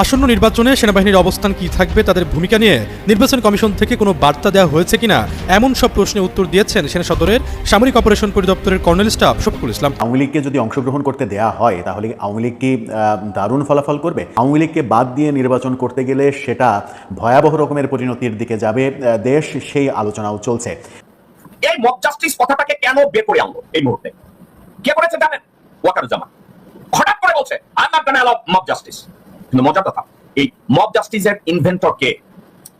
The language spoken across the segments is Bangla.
আসন্ন নির্বাচনে সেনাবাহিনীর অবস্থান কি থাকবে তাদের ভূমিকা নিয়ে নির্বাচন কমিশন থেকে কোনো বার্তা দেওয়া হয়েছে কিনা এমন সব প্রশ্নের উত্তর দিয়েছেন সেনা সদরের সামরিক অপারেশন পরিদপ্তরের কর্নেল স্টাফ শফিকুল ইসলাম। আওয়ামী লীগকে যদি অংশগ্রহণ করতে দেয়া হয় তাহলে আওয়ামী লীগ কি দারুণ ফলাফল করবে? আওয়ামী লীগকে বাদ দিয়ে নির্বাচন করতে গেলে সেটা ভয়াবহ রকমের পরিণতির দিকে যাবে দেশ সেই আলোচনাও চলছে। এই মব জাস্টিস কথাটাকে কেন বের করে আনলো এই মুহূর্তে? কে করেছে জানেন? ওয়াকারুজ্জামান। হঠাৎ করে বলছে I not gonna allow mob justice কিন্তু মজার কথা, এই মব জাস্টিসের ইনভেন্টর কে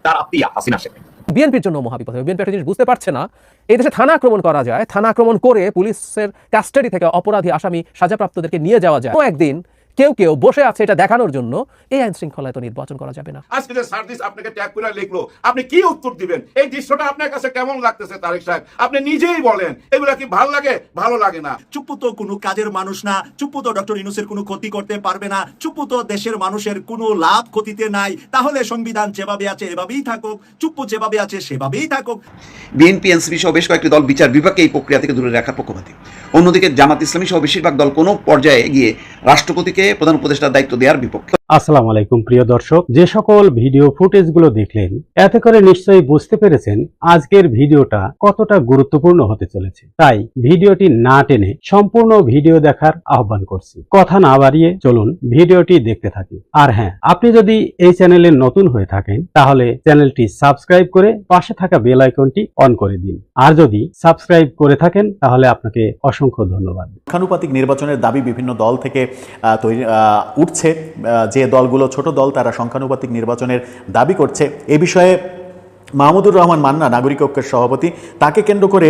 তার আত্মীয়া হাসিনা শেখ। বিএনপির জন্য মহাবিপদ হবে। বিএনপি একটা জিনিস বুঝতে পারছে না, এই দেশে থানা আক্রমণ করা যায়, থানা আক্রমণ করে পুলিশের কাস্টাডি থেকে অপরাধী আসামি সাজাপ্রাপ্তদেরকে নিয়ে যাওয়া যায়। একদিন কেউ কেউ বসে আছে এটা দেখানোর জন্য। এই আইন শৃঙ্খলায় তো নির্বাচন করা যাবে না। আজকে যে সার্ভিস আপনাকে ট্যাগ করে লিখলো আপনি কি উত্তর দিবেন? এই দৃশ্যটা আপনার কাছে কেমন লাগতেছে তারেক সাহেব? আপনি নিজেই বলেন এগুলা কি ভালো লাগে? ভালো লাগে না। চুপ্পু তো কোনো কাজের মানুষ না চুপ্পু তো ডক্টর ইনুসের কোনো ক্ষতি করতে পারবে না চুপ্পু তো দেশের মানুষের কোনো লাভ ক্ষতিতে নাই। তাহলে সংবিধান যেভাবে আছে এভাবেই থাকুক চুপ্পু যেভাবে আছে সেভাবেই থাকুক। বিএনপি এনসিপি সহ বেশ কয়েকটি দল বিচার বিভাগকে এই প্রক্রিয়া থেকে দূরে রাখার পক্ষপাতী। অন্যদিকে জামাত ইসলামী সহ বেশিরভাগ দল কোনো পর্যায়ে গিয়ে রাষ্ট্রপতিকে প্রধান উপদেষ্টার দায়িত্ব দেওয়ার বিপক্ষে। আসসালামু আলাইকুম প্রিয় দর্শক। যে সকল ভিডিও ফুটেজগুলো দেখলেন এতে করে নিশ্চয়ই বুঝতে পেরেছেন আজকের ভিডিওটা কতটা গুরুত্বপূর্ণ হতে চলেছে। তাই ভিডিওটি না টেনে সম্পূর্ণ ভিডিও দেখার আহ্বান করছি। কথা না বাড়িয়ে চলুন ভিডিওটি দেখতে থাকি। আর হ্যাঁ আপনি যদি এই চ্যানেলে নতুন হয়ে থাকেন তাহলে চ্যানেলটি সাবস্ক্রাইব করে পাশে থাকা বেল আইকনটি অন করে দিন। আর যদি সাবস্ক্রাইব করে থাকেন তাহলে আপনাকে অসংখ্য ধন্যবাদ। সংখ্যানুপাতিক নির্বাচনের দাবি বিভিন্ন দল থেকে তৈরি উঠছে যে দলগুলো ছোট দল তারা সংখ্যানুপাতিক নির্বাচনের দাবি করছে। এ বিষয়ে মাহমুদুর রহমান মান্না, নাগরিক ঐক্যের সভাপতি, তাকে কেন্দ্র করে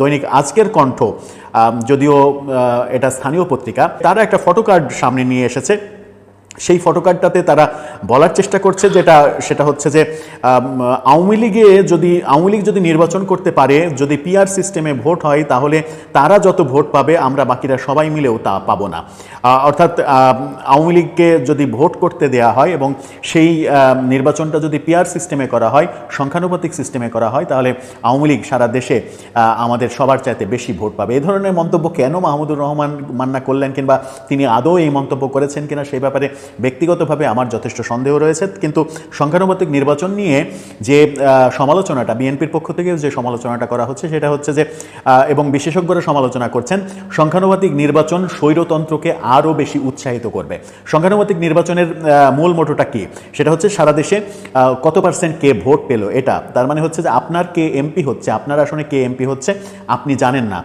দৈনিক আজকের কণ্ঠ যদিও এটা স্থানীয় পত্রিকা, তারা একটা ফটো কার্ড সামনে নিয়ে এসেছে। সেই ফটোকার্ডটাতে তারা বলার চেষ্টা করছে, যেটা, সেটা হচ্ছে যে আওয়ামী লীগে যদি, আওয়ামী লীগ যদি নির্বাচন করতে পারে, যদি পিআর সিস্টেমে ভোট হয়, তাহলে তারা যত ভোট পাবে, আমরা বাকিরা সবাই মিলেও তা পাবো না। অর্থাৎ আওয়ামী লীগকে যদি ভোট করতে দেয়া হয় এবং সেই নির্বাচনটা যদি পিআর সিস্টেমে করা হয়, সংখ্যানুপাতিক সিস্টেমে করা হয়, তাহলে আওয়ামী লীগ সারা দেশে আমাদের সবার চাইতে বেশি ভোট পাবে। এ ধরনের মন্তব্য কেন মাহমুদুর রহমান মান্না করলেন কিংবা তিনি আদৌ এই মন্তব্য করেছেন কিনা সেই ব্যাপারে ব্যক্তিগতভাবে আমার যথেষ্ট সন্দেহ রয়েছে। কিন্তু সংখ্যানুপাতিক নির্বাচন নিয়ে যে সমালোচনাটা, বিএনপির পক্ষ থেকে যে সমালোচনাটা করা হচ্ছে, সেটা হচ্ছে যে এবং বিশেষজ্ঞরা সমালোচনা করছেন, সংখ্যানুপাতিক নির্বাচন স্বৈরতন্ত্রকে আরও বেশি উৎসাহিত করবে। সংখ্যানুপাতিক নির্বাচনের মূল মোটোটা কি? সেটা হচ্ছে সারা দেশে কত পার্সেন্ট কে ভোট পেল এটা? তার মানে হচ্ছে যে আপনার কে এমপি হচ্ছে, আপনার আসনে কে এমপি হচ্ছে, আপনি জানেন না।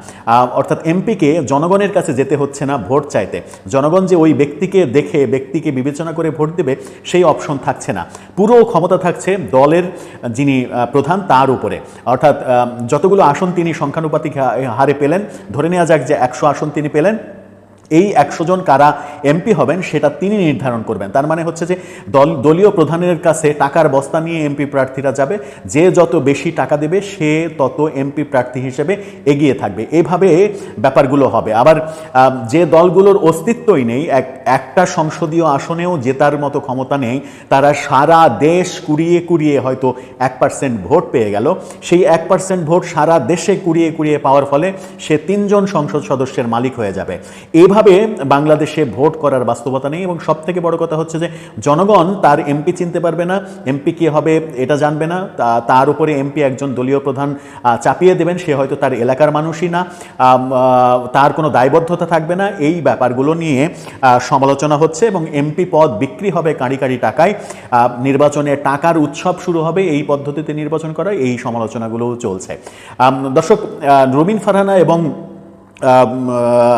অর্থাৎ এমপিকে জনগণের কাছে যেতে হচ্ছে না ভোট চাইতে। জনগণ যে ওই ব্যক্তিকে দেখে, ব্যক্তিকে বিবেচনা করে ভোট দেবে, সেই অপশন থাকছে না। পুরো ক্ষমতা থাকছে দলের যিনি প্রধান তার উপরে। অর্থাৎ যতগুলো আসন তিনি সংখ্যানুপাতিক হারে পেলেন, ধরে নেওয়া যাক যে একশো আসন তিনি পেলেন এই একশো জন কারা এমপি হবেন সেটা তিনি নির্ধারণ করবেন। তার মানে হচ্ছে যে দল, দলীয় প্রধানের কাছে টাকার বস্তা নিয়ে এমপি প্রার্থীরা যাবে। যে যত বেশি টাকা দেবে, সে তত এমপি প্রার্থী হিসেবে এগিয়ে থাকবে। এভাবে ব্যাপারগুলো হবে। আবার যে দলগুলোর অস্তিত্বই নেই, এক, একটা সংসদীয় আসনেও জেতার মতো ক্ষমতা নেই, তারা সারা দেশ কুড়িয়ে কুড়িয়ে হয়তো এক পার্সেন্ট ভোট পেয়ে গেল। সেই এক পার্সেন্ট ভোট সারা দেশে কুড়িয়ে কুড়িয়ে পাওয়ার ফলে সে তিনজন সংসদ সদস্যের মালিক হয়ে যাবে। এভাবে বাংলাদেশে ভোট করার বাস্তবতা নেই? এবং সব থেকে বড় কথা হচ্ছে যে, জনগণ তার এমপি চিনতে পারবে না। এমপি কে হবে এটা জানবে না। তার উপরে এমপি একজন দলীয় প্রধান চাপিয়ে দেবেন। সে হয়তো তার এলাকার মানুষই না। তার কোনো দায়বদ্ধতা থাকবে না। এই ব্যাপারগুলো নিয়ে সমালোচনা হচ্ছে এবং এমপি পদ বিক্রি হবে কাঁড়ি কাঁড়ি টাকায়। নির্বাচনে টাকার উৎসব শুরু হবে এই পদ্ধতিতে নির্বাচন করা এই সমালোচনাগুলোও চলছে। দর্শক রুমিন ফারহানা এবং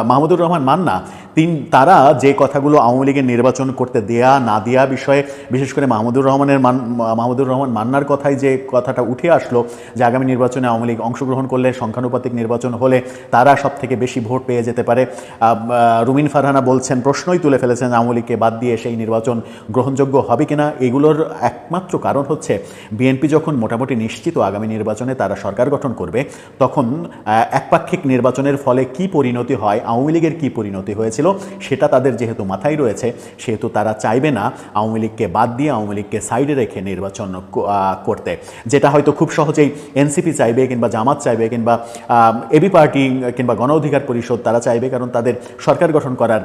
মাহমুদুর রহমান মান্না তিন তারা যে কথাগুলো আওয়ামী লীগের নির্বাচন করতে দেয়া না দেয়া বিষয়ে, বিশেষ করে মাহমুদুর রহমানের মান, মাহমুদুর রহমান মান্নার কথাই যে কথাটা উঠে আসলো যে আগামী নির্বাচনে আওয়ামী লীগ অংশগ্রহণ করলে সংখ্যানুপাতিক নির্বাচন হলে তারা সব থেকে বেশি ভোট পেয়ে যেতে পারে। রুমিন ফারহানা বলছেন, প্রশ্নই তুলে ফেলেছেন আওয়ামী লীগকে বাদ দিয়ে সেই নির্বাচন গ্রহণযোগ্য হবে কিনা। এগুলোর একমাত্র কারণ হচ্ছে, বিএনপি যখন মোটামুটি নিশ্চিত আগামী নির্বাচনে তারা সরকার গঠন করবে, তখন একপাক্ষিক নির্বাচনের ফলে কি পরিণতি হয়, আওয়ামী লীগের কী পরিণতি হয়েছিল হয়েছিল সেটা তাদের যেহেতু মাথায় রয়েছে, সেহেতু তারা চাইবে না আওয়ামী লীগকে বাদ দিয়ে আওয়ামী লীগকে সাইডে রেখে নির্বাচন করতে। যেটা হয়তো খুব সহজেই এনসিপি চাইবে কিংবা জামাত চাইবে কিংবা এবি পার্টি কিংবা গণ অধিকার পরিষদ তারা চাইবে, কারণ তাদের সরকার গঠন করার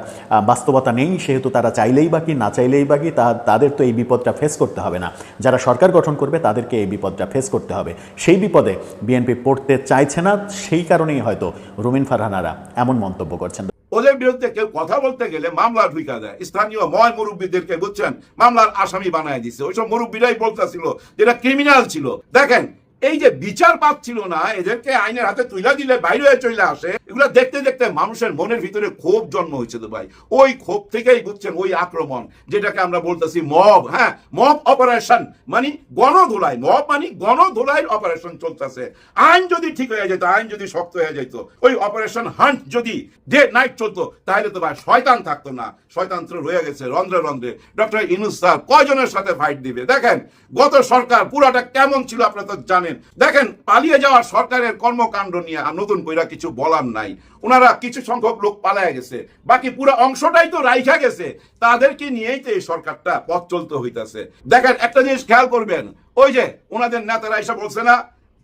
বাস্তবতা নেই, সেহেতু তারা চাইলেই বা কি, না চাইলেই বা কি তাদের তো এই বিপদটা ফেস করতে হবে না। যারা সরকার গঠন করবে, তাদেরকে এই বিপদটা ফেস করতে হবে। সেই বিপদে বিএনপি পড়তে চাইছে না, সেই কারণেই হয়তো রুমিন ফারহানারা এমন মন্তব্য করছেন। ওদের বিরুদ্ধে কেউ কথা বলতে গেলে মামলা ঢুকা দেয়। স্থানীয় ময় মুরব্বীদেরকে, বুঝছেন? মামলার আসামি বানায় দিছে। ওইসব মুরব্বীরাই বলতেছিল যেটা ক্রিমিনাল ছিল। দেখেন এই যে বিচার পাচ্ছিল না, এদেরকে আইনের হাতে তুইলা দিলে বাইরে হয়ে চলে আসে, এগুলো দেখতে দেখতে মানুষের মনের ভিতরে ক্ষোভ জন্ম হয়েছে তো ভাই। ওই ক্ষোভ থেকেই বুঝছেন ওই আক্রমণ, যেটাকে আমরা বলতেছি মব হ্যাঁ? মব অপারেশন মানে গণধোলাই, মব মানে গণধোলাই অপারেশন চলতেছে। আইন যদি ঠিক হয়ে যেত, আইন যদি শক্ত হয়ে যেত, ওই অপারেশন হান্ট যদি ডে নাইট চলতো, তাহলে তো ভাই শয়তান থাকতো না। শয়তান তো রয়ে গেছে, রন্ধ্রে রন্ধ্রে। ডক্টর ইনুস স্যার কয়জনের সাথে ফাইট দিবে? দেখেন, গত সরকার পুরাটা কেমন ছিল আপনারা তো জানেন। দেখেন, পালিয়ে যাওয়া সরকারের কর্মকাণ্ড নিয়ে আর নতুন কইরা কিছু বলার নাই। ওনারা কিছু সংখ্যক লোক পালায় গেছে। বাকি পুরো অংশটাই তো রাইখা গেছে। তাদেরকে নিয়েই তো এই সরকারটা পথ চলতে হইতাছে। দেখেন, একটা জিনিস খেয়াল করবেন। ওই যে ওনাদের নেতারা এসে বলছে না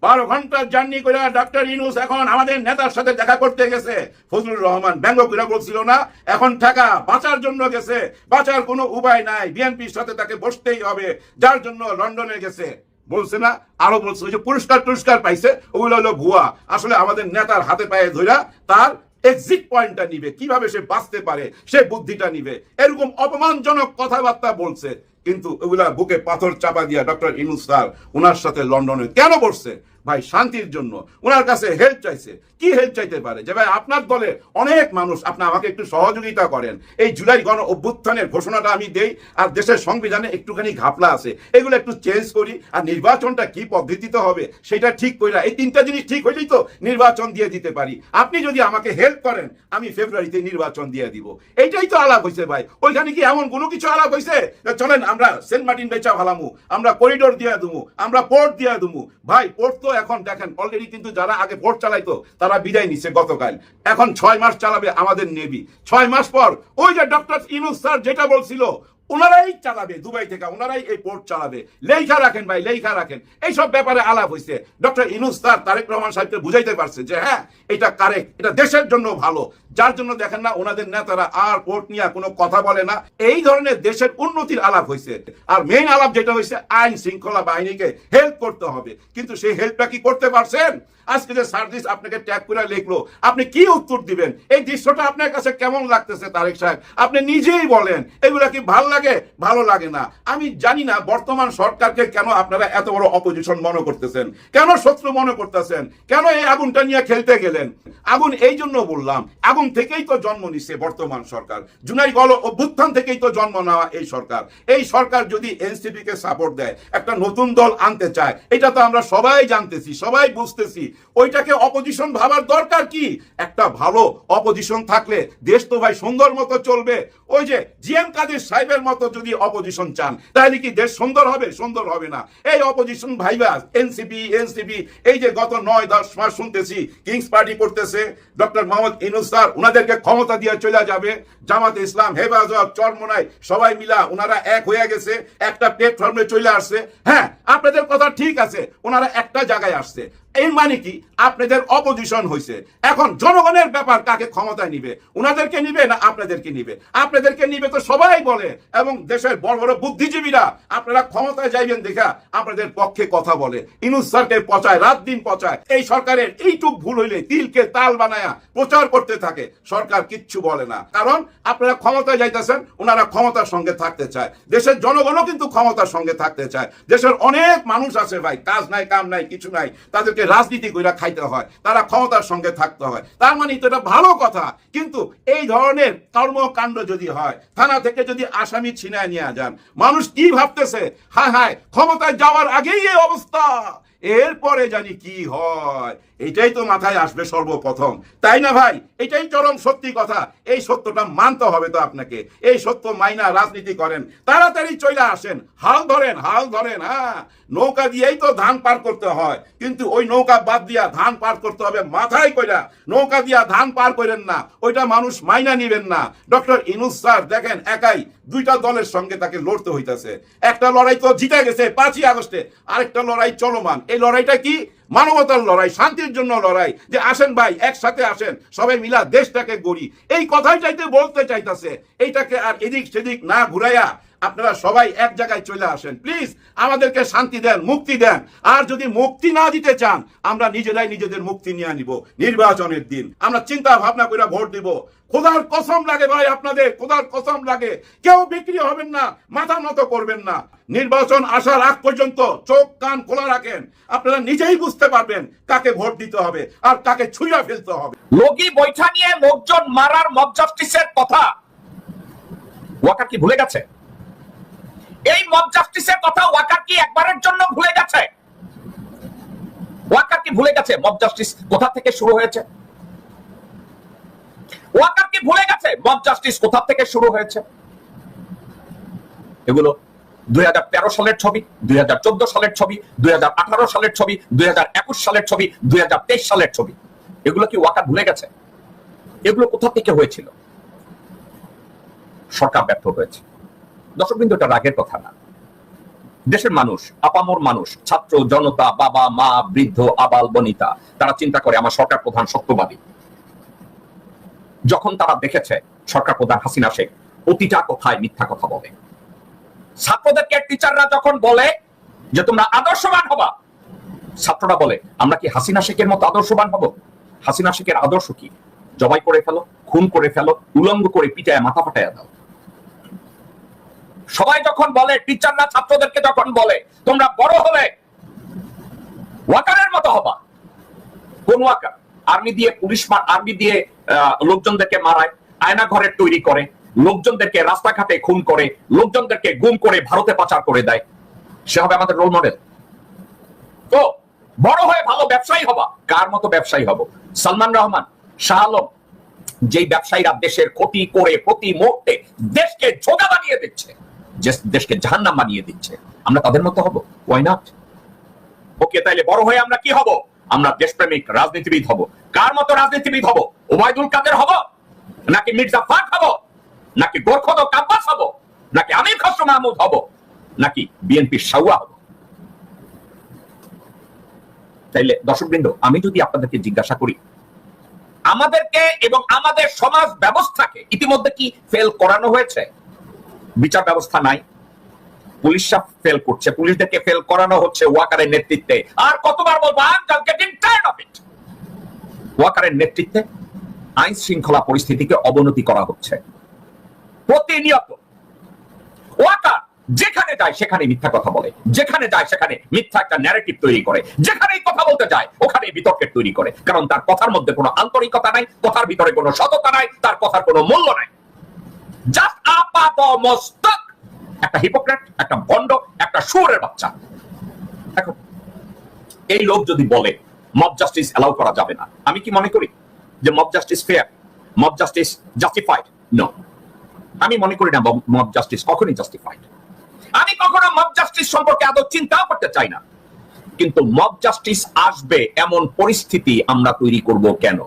বারো ঘণ্টার জার্নি করে ডক্টর ইনুস এখন আমাদের নেতার সাথে দেখা করতে গেছে। ফজলুর রহমান ব্যঙ্গ করে বলছিল না, এখন টাকা বাঁচার জন্য গেছে। বাঁচার কোনো উপায় নাই, বিএনপির সাথে তাকে বসতেই হবে, যার জন্য লন্ডনে গেছে। বলছে না, আরও বলছে যে পুরস্কার টুরস্কার পাইছে, ওগুলো হলো ভুয়া। আসলে আমাদের নেতার হাতে পায়ে ধইরা তার এক্সিট পয়েন্টটা নিবে, কীভাবে সে বাঁচতে পারে, সে বুদ্ধিটা নিবে। এরকম অপমানজনক কথাবার্তা বলছে। কিন্তু ওগুলা বুকে পাথর চাপা দিয়া ডক্টর ইনুস স্যার ওনার সাথে লন্ডনে কেন বসছে? ভাই, শান্তির জন্য। ওনার কাছে হেল্প চাইছে। কি হেল্প চাইতে পারে? যে ভাই, আপনার দলে অনেক মানুষ আপনি আমাকে একটু সহযোগিতা করেন। এই জুলাই গণ অভ্যুত্থানের ঘোষণাটা আমি দেই, আর দেশের সংবিধানে একটুখানি ঘাপলা আছে। এগুলো একটু চেঞ্জ করি, আর নির্বাচনটা কি পদ্ধতিতে হবে সেটা ঠিক কইরা, এই তিনটা জিনিস ঠিক হইলেই তো নির্বাচন দিয়ে দিতে পারি। আপনি যদি আমাকে হেল্প করেন, আমি ফেব্রুয়ারিতে নির্বাচন দিয়ে দিব। এইটাই তো আলাপ হয়েছে ভাই। ওইখানে কি এমন কোনো কিছু আলাপ হয়েছে চলেন, আমরা সেন্ট মার্টিন বেচা ভালামু, আমরা করিডোর দিয়ে দেবো আমরা পোর্ট দিয়ে দেবো ভাই পোর্ট তো এখন দেখেন অলরেডি কিন্তু যারা আগে ভোট চালাইতো, তারা বিদায় নিছে গতকাল। এখন ছয় মাস চালাবে আমাদের নেভি। ছয় মাস পর, ওই যে ডক্টর ইনুস স্যার যেটা বলছিল ওনারাই চালাবে, দুবাই থেকে ওনারাই এই পোর্ট চালাবে। লেখা রাখেন ভাই, লেখা রাখেন। এইসব ব্যাপারে আলাপ হয়েছে ডক্টর ইনুস স্যার, তারেক রহমান সাহেবকে বুঝাইতে পারছে যে হ্যাঁ এটা কারেক্ট এটা দেশের জন্য ভালো। যার জন্য দেখেন না, ওনাদের নেতারা আর পোর্ট নিয়ে কোনো কথা বলে না। এই ধরনের দেশের উন্নতির আলাপ হয়েছে আর মেইন আলাপ যেটা হয়েছে আইন শৃঙ্খলা বাহিনীকে হেল্প করতে হবে। কিন্তু সেই হেল্পটা কি করতে পারছেন? আজকে যে সার্ভিস আপনাকে ট্যাগ করে লিখলো, আপনি কি উত্তর দিবেন? এই দৃশ্যটা আপনার কাছে কেমন লাগতেছে, তারেক সাহেব? আপনি নিজেই বলেন, এগুলা কি ভালো লাগে? ভালো লাগে না। আমি জানি না বর্তমান সরকারকে কেন আপনারা এত বড় অপোজিশন মনে করতেছেন। কেন শত্রু মনে করতেছেন? কেন এই আগুনটা নিয়ে খেলতে গেলেন? আগুন এই জন্য বললাম, আগুন থেকেই তো জন্ম নিচ্ছে বর্তমান সরকার। জুনাই গল অভ্যুত্থান থেকেই তো জন্ম নেওয়া এই সরকার। এই সরকার যদি এনসিপি কে সাপোর্ট দেয়, একটা নতুন দল আনতে চায়, এটা তো আমরা সবাই জানতেছি, সবাই বুঝতেছি। ওইটাকে অপোজিশন ভাবার দরকার কি? একটা ভালো অপোজিশন থাকলে দেশ তো ভাই সুন্দর মতো চলবে। ওই যে জিএম কাদের সাহেবের মতো যদি অপোজিশন চান, তাহলে কি দেশ সুন্দর হবে? সুন্দর হবে না। এই অপোজিশন ভাইবা এনসিপি এনসিপি এই যে গত নয়, দশ মাস শুনতেছি কিংস পার্টি করতেছে ডক্টর মোহাম্মদ ইনুস স্যার ওনাদেরকে ক্ষমতা দিয়ে চলে যাবে। জামাত ইসলাম, হেফাজত, চরমোনাই, সবাই মিলা ওনারা এক হয়ে গেছে, একটা প্ল্যাটফর্মে চলে আসছে। হ্যাঁ আপনাদের কথা ঠিক আছে ওনারা একটা জায়গায় আসছে। এর মানে কি? আপনাদের অপোজিশন হয়েছে এখন জনগণের ব্যাপার কাকে ক্ষমতায় নিবে? ওনাদেরকে নিবে না আপনাদেরকে নিবে? আপনাদেরকে নিবে তো সবাই বলে, এবং দেশের বড় বড় বুদ্ধিজীবীরা আপনারা ক্ষমতায় যাইবেন দেখা আপনাদের পক্ষে কথা বলে। ইনুস স্যারকে পচায়, রাত দিন পচায়। এই সরকারের এইটুক ভুল হইলে তিলকে তাল বানায়া প্রচার করতে থাকে। সরকার কিচ্ছু বলে না। কারণ আপনারা ক্ষমতায় যাইতেছেন ওনারা ক্ষমতার সঙ্গে থাকতে চায়। দেশের জনগণও কিন্তু ক্ষমতার সঙ্গে থাকতে চায়। দেশের অনেক মানুষ আছে ভাই, কাজ নাই, কাম নাই, কিছু নাই। তাদেরকে রাজনীতি কইরা খাইতে হয়, তারা ক্ষমতার সঙ্গে থাকতে হয়। তার মানে তো এটা ভালো কথা, কিন্তু এই ধরনের কর্মকাণ্ড যদি হয়, থানা থেকে যদি আসামি ছিনায় নিয়ে যান, মানুষ কি ভাবতেছে? হায় হায়, ক্ষমতায় যাওয়ার আগেই এই অবস্থা। এরপরে জানি কি হয়। এটাই তো মাথায় আসবে সর্বপ্রথম। তাই না ভাই? এটাই চরম সত্যি কথা। এই সত্যটা মানতে হবে তো আপনাকে। এই সত্য মাইনা রাজনীতি করেন। তাড়াতাড়ি চলে আসেন। হাল ধরেন হাল ধরেন হ্যাঁ? নৌকা দিয়েই তো ধান পার করতে হয়। কিন্তু ওই নৌকা বাদ দিয়া ধান পার করতে হবে মাথায় কইরা। নৌকা দিয়া ধান পার করেন না। ওইটা মানুষ মাইনা নিবেন না। ডক্টর ইনুস স্যার দেখেন একাই দুইটা দলের সঙ্গে তাকে লড়তে হইতেছে। একটা লড়াই তো জিতে গেছে পাঁচই আগস্টে। আরেকটা লড়াই চলমান। এই লড়াইটা কি? মানবতার লড়াই, শান্তির জন্য লড়াই, যে আসেন ভাই, একসাথে আসেন, সবাই মিলা দেশটাকে গড়ি। এই কথাই চাইতে, বলতে চাইতাছে। এইটাকে আর এদিক সেদিক না ঘুরাইয়া আপনারা সবাই এক জায়গায় চলে আসেন। প্লিজ, আমাদেরকে শান্তি দেন, মুক্তি দেন। আর যদি মুক্তি না দিতে চান, আমরা নিজেরাই নিজেদের মুক্তি নিয়ে নিব নির্বাচনের দিন। আমরা চিন্তা ভাবনা করে ভোট দিব। খোদার কসম লাগে ভাই আপনাদের, খোদার কসম লাগে। কেউ বিক্রি হবেন না, মাথা নত করবেন না। নির্বাচন আসার আগ পর্যন্ত চোখ কান খোলা রাখেন। আপনারা নিজেই বুঝতে পারবেন কাকে ভোট দিতে হবে আর কাকে ছুঁড়া ফেলতে হবে। লগি বৈঠা নিয়ে লোকজন মারার মব জাস্টিসের কথা। ওয়াকার কি ভুলে গেছে? এই মব জাস্টিসের কথা ওয়াকার কি একবারের জন্য ভুলে গেছে? ওয়াকার কি ভুলে গেছে? মব জাস্টিস কোথা থেকে শুরু হয়েছে? ওয়াকার কি ভুলে গেছে? মব জাস্টিস কোথা থেকে শুরু হয়েছে? এগুলো দুই হাজার তেরো সালের ছবি, দুই হাজার চোদ্দ সালের ছবি, দুই সালের ছবি, দুই সালের ছবি, দুই সালের ছবি। এগুলো কি ওয়াকার ভুলে গেছে? এগুলো কোথা থেকে হয়েছিল? সরকার ব্যর্থ হয়েছে। এটা রাগের কথা না। দেশের মানুষ, আপামর মানুষ, ছাত্র, জনতা, বাবা, মা, বৃদ্ধ, আবাল, বনিতা, তারা চিন্তা করে, আমার সরকার প্রধান সত্যবাদী। যখন তারা দেখেছে, সরকার প্রধান হাসিনা শেখ প্রতিটা কথায় মিথ্যা কথা বলে। ছাত্রদেরকে টিচাররা যখন বলে যে তোমরা আদর্শবান হবা, ছাত্ররা বলে, আমরা কি হাসিনা শেখের মতো আদর্শবান হব? হাসিনা শেখের আদর্শ কি? জবাই করে ফেলো, খুন করে ফেলো, উলঙ্গ করে পিটায়, মাথা ফাটায় দাও। সবাই যখন বলে টিচাররা ছাত্রদেরকে যখন বলে, তোমরা বড় হলে ওয়াকারের মতো হবা। কোন ওয়াকার? আর্মি দিয়ে, পুলিশ আর্মি দিয়ে লোকজনদেরকে মারায় আয়না ঘরের তৈরি করে। লোকজনদেরকে রাস্তাঘাটে খুন করে, লোকজনদেরকে গুম করে ভারতে পাচার করে দেয়। সে হবে আমাদের রোল মডেল তো, বড় হয়ে ভালো ব্যবসায়ী হবা। কার মতো ব্যবসায়ী হব? সালমান রহমান, শাহ আলম, যেই ব্যবসায়ীরা দেশের ক্ষতি করে প্রতি মুহূর্তে দেশকে ঝোগা বানিয়ে দিচ্ছে দেশকে জাহান্নাম বানিয়ে দিচ্ছে, আমরা তাদের মতো হব? ওয়াই নট ওকে, তাইলে বড় হয়ে আমরা কি হব? আমরা দেশপ্রেমিক, রাজনীতিবিদ হব। কার মতো রাজনীতিবিদ হব? ওবায়দুল কাদের হব? নাকি মির্জা ফাক হব? নাকি গোরখদ কাব্বাস হব? নাকি আমির খসরু মাহমুদ হব? নাকি বিএনপির সাউয়া হব? তাইলে দর্শকবৃন্দ, আমি যদি আপনাদেরকে জিজ্ঞাসা করি, আমাদেরকে এবং আমাদের সমাজ ব্যবস্থাকে ইতিমধ্যে কি ফেল করানো হয়েছে? বিচার ব্যবস্থা নাই। পুলিশরা ফেল করছে। পুলিশদেরকে ফেল করানো হচ্ছে ওয়াকারের নেতৃত্বে। আর কতবার বলব am getting tired of it ওয়াকারের নেতৃত্বে আইন শৃঙ্খলা পরিস্থিতিকে অবনতি করা হচ্ছে। প্রতিনিয়ত। ওয়াকার যেখানে যায় সেখানে মিথ্যা কথা বলে, যেখানে যায় সেখানে মিথ্যা একটা ন্যারেটিভ তৈরি করে, যেখানেই কথা বলতে যায় ওখানে বিতর্কের তৈরি করে। কারণ তার কথার মধ্যে কোনো আন্তরিকতা নাই, কথার ভিতরে কোনো সততা নাই, তার কথার কোনো মূল্য নাই। জাস্ট আপাত মস্তক একটা হিপোক্রেট একটা ভণ্ড, একটা সুরের বাচ্চা। এখন এই লোক যদি বলে মব জাস্টিস অ্যালাউ করা যাবে না। আমি কি মনে করি যে mob justice fair mob justice justified no আমি মনে করি না মব জাস্টিস কখনই জাস্টিফাইড আমি কখনো মব জাস্টিস সম্পর্কে আদৌ চিন্তাও করতে চাই না। কিন্তু মব জাস্টিস আসবে এমন পরিস্থিতি আমরা তৈরি করব কেন?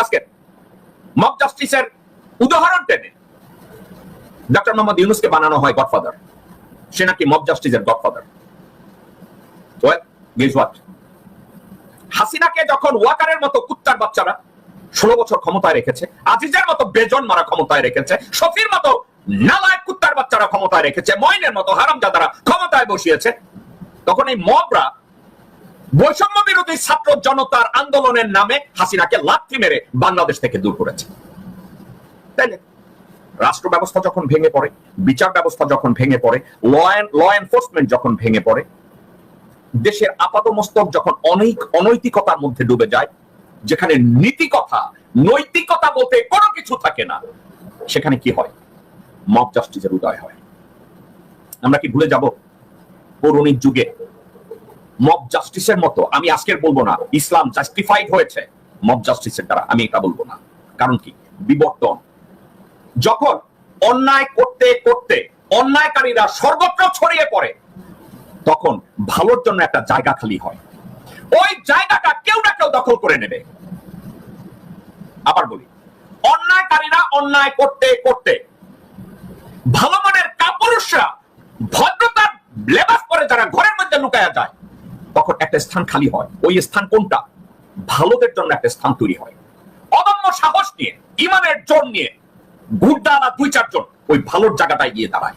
আজকে মব জাস্টিসের উদাহরণ টেনে ডক্টর মোহাম্মদ ইউনুসকে বানানো হয় গডফাদার। সে নাকি মব জাস্টিসের গডফাদার। হাসিনাকে যখন ওয়াকারের মতো কুত্তার বাচ্চারা ষোলো বছর ক্ষমতায় রেখেছে, আজিজের মতো বেজন মারা ক্ষমতায় রেখেছে, শফির মতো নালায় কুত্তার বাচ্চারা ক্ষমতায় রেখেছে ময়নের মতো হারামজাদারা ক্ষমতায় বসিয়েছে। তখন এই মবরা বৈষম্য বিরোধী ছাত্র জনতার আন্দোলনের নামে হাসিনাকে লাথি মেরে বাংলাদেশ থেকে দূর করেছে। তাইলে রাষ্ট্র ব্যবস্থা যখন ভেঙে পড়ে, বিচার ব্যবস্থা যখন ভেঙে পড়ে ল ল এনফোর্সমেন্ট যখন ভেঙে পড়ে, দেশের আপাতমস্তক যখন অনেক, অনৈতিকতার মধ্যে ডুবে যায় যেখানে নীতিকথা, নৈতিকতা বলতে কোনো কিছু থাকে না, সেখানে কি হয়? মব জাস্টিসের উদয় হয়। আমরা কি ভুলে যাব? পৌরাণিক যুগে মব জাস্টিসের মতো, আমি আজকের বলব না, ইসলাম জাস্টিফাইড হয়েছে, মব জাস্টিসের দ্বারা, আমি এটা বলব না। কারণ কি? বিবর্তন। যখন অন্যায় করতে করতে অন্যায়কারীরা সর্বত্র ছড়িয়ে পড়ে, তখন ভালোর জন্য একটা জায়গা খালি হয়। ওই জায়গাটা কেউ না কেউ দখল করে নেবে। আবার বলি, অন্যায়কারীরা অন্যায় করতে করতে ভালো মানের কাপুরুষরা ভদ্রতার লেবাস করে যারা ঘরের মধ্যে লুকায়া যায়, তখন একটা স্থান খালি হয়। ওই স্থান কোনটা? ভালোদের জন্য একটা স্থান তৈরি হয়। অদম্য সাহস নিয়ে, ইমানের জোর নিয়ে গুড্ডালা দুই চারজন ওই ভালোর জায়গাটায় গিয়ে দাঁড়ায়।